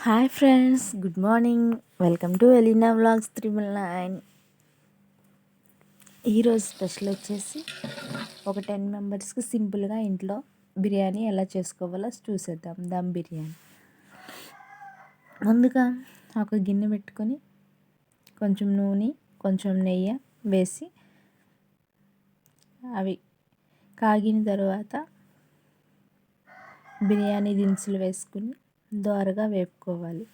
Hi friends good morning. Welcome to Elina vlogs triple nine. ఈరోజు special వచ్చేసి ఒక ten మెంబర్స్కి సింపుల్గా ఇంట్లో బిర్యానీ ఎలా చేసుకోవాలో చూసేద్దాం. దమ్ బిర్యానీ. ముందుగా ఒక గిన్నె పెట్టుకొని కొంచెం నూనె కొంచెం నెయ్యి వేసి అవి కాగిన తర్వాత బిర్యానీ దినుసులు వేసుకుని దోరగా వేపుకోవాలి.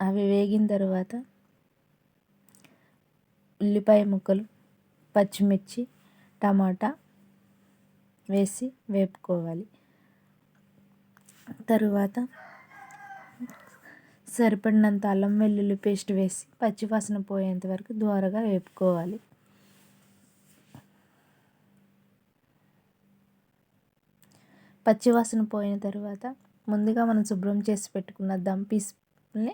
అవి వేగిన తర్వాత ఉల్లిపాయ ముక్కలు పచ్చిమిర్చి టమాటా వేసి వేపుకోవాలి. తరువాత సరిపడినంత అల్లం వెల్లుల్లి పేస్ట్ వేసి పచ్చివాసన పోయేంత వరకు దోరగా వేపుకోవాలి. పచ్చివాసన పోయిన తర్వాత ముందుగా మనం శుభ్రం చేసి పెట్టుకున్న దమ్ పీస్ని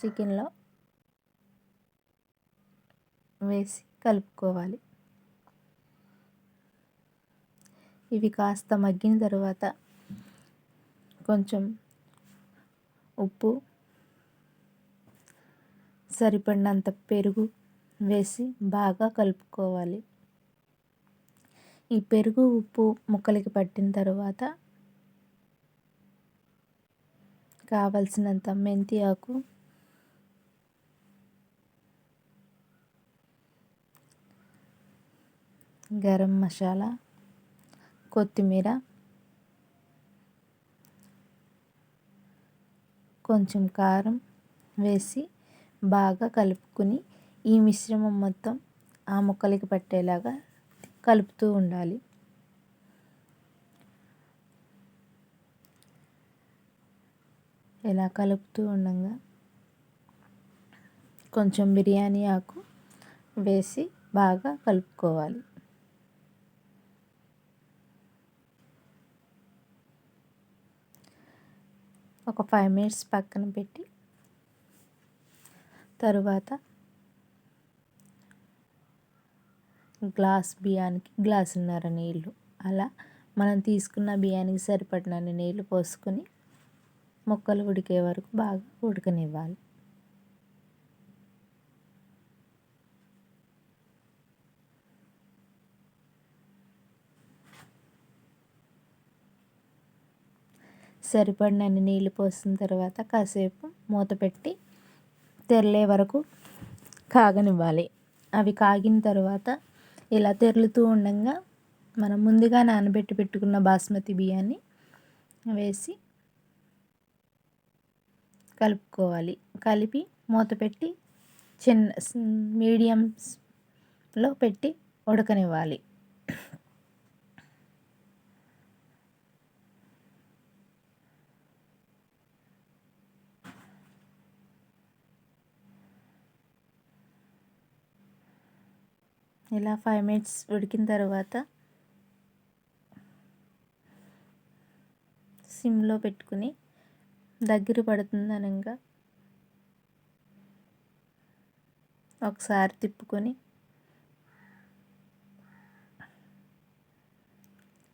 చికెన్లో వేసి కలుపుకోవాలి. ఇవి కాస్త మగ్గిన తర్వాత కొంచెం ఉప్పు సరిపడినంత పెరుగు వేసి బాగా కలుపుకోవాలి. ఈ పెరుగు ఉప్పు ముక్కలకి పట్టిన తర్వాత కావలసినంత మెంతి ఆకు గరం మసాలా కొత్తిమీర కొంచెం కారం వేసి బాగా కలుపుకుని ఈ మిశ్రమం మొత్తం ఆ ముక్కలకి పట్టేలాగా కలుపుతూ ఉండాలి. ఇలా కలుపుతూ ఉండగా కొంచెం బిర్యానీ ఆకు వేసి బాగా కలుపుకోవాలి. ఒక ఫైవ్ మినిట్స్ పక్కన పెట్టి తరువాత గ్లాస్ బియ్యానికి గ్లాసున్నర నీళ్ళు. అలా మనం తీసుకున్న బియ్యానికి సరిపడినన్ని నీళ్ళు పోసుకొని మొక్కలు ఉడికే వరకు బాగా ఉడకనివ్వాలి. సరిపడినన్ని నీళ్ళు పోసిన తర్వాత కాసేపు మూత పెట్టి తెరలే వరకు కాగనివ్వాలి. అవి కాగిన తర్వాత ఇలా తెరులుతూ ఉండగా మనం ముందుగా నానబెట్టి పెట్టుకున్న బాస్మతి బియ్యాన్ని వేసి కలుపుకోవాలి. కలిపి మూత పెట్టి చిన్న మీడియంలో పెట్టి ఉడకనివ్వాలి. ఇలా ఫైవ్ మినిట్స్ ఉడికిన తర్వాత సిమ్లో పెట్టుకుని దగ్గర పడుతుంది అనగా ఒకసారి తిప్పుకొని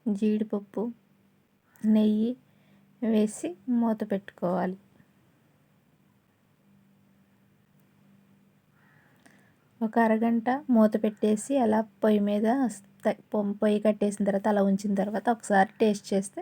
జీడిపప్పు నెయ్యి వేసి మూత పెట్టుకోవాలి. ఒక అరగంట మూత పెట్టేసి అలా పొయ్యి మీద పొయ్యి కట్టేసిన తర్వాత అలా ఉంచిన తర్వాత ఒకసారి టేస్ట్ చేస్తే